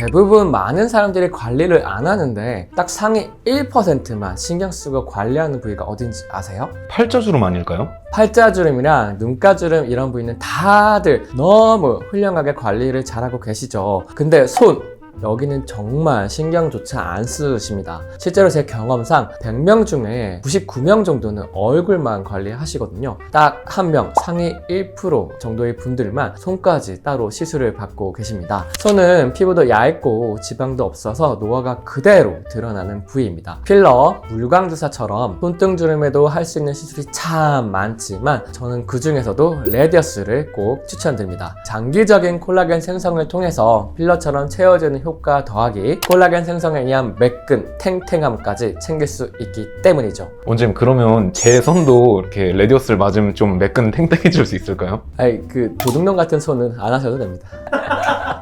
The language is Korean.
대부분 많은 사람들이 관리를 안 하는데 딱 상위 1%만 신경 쓰고 관리하는 부위가 어딘지 아세요? 팔자주름 아닐까요? 팔자주름이랑 눈가주름 이런 부위는 다들 너무 훌륭하게 관리를 잘하고 계시죠. 근데 손 여기는 정말 신경조차 안 쓰십니다. 실제로 제 경험상 100명 중에 99명 정도는 얼굴만 관리하시거든요. 딱 한 명, 상위 1% 정도의 분들만 손까지 따로 시술을 받고 계십니다. 손은 피부도 얇고 지방도 없어서 노화가 그대로 드러나는 부위입니다. 필러, 물광주사처럼 손등주름에도 할 수 있는 시술이 참 많지만 저는 그 중에서도 레디어스를 꼭 추천드립니다. 장기적인 콜라겐 생성을 통해서 필러처럼 채워지는 효과 더하기 콜라겐 생성에 의한 매끈, 탱탱함까지 챙길 수 있기 때문이죠. 원장님 그러면 제 손도 이렇게 레디어스를 맞으면 좀 매끈 탱탱해질 수 있을까요? 아니 그 도둑놈 같은 손은 안 하셔도 됩니다.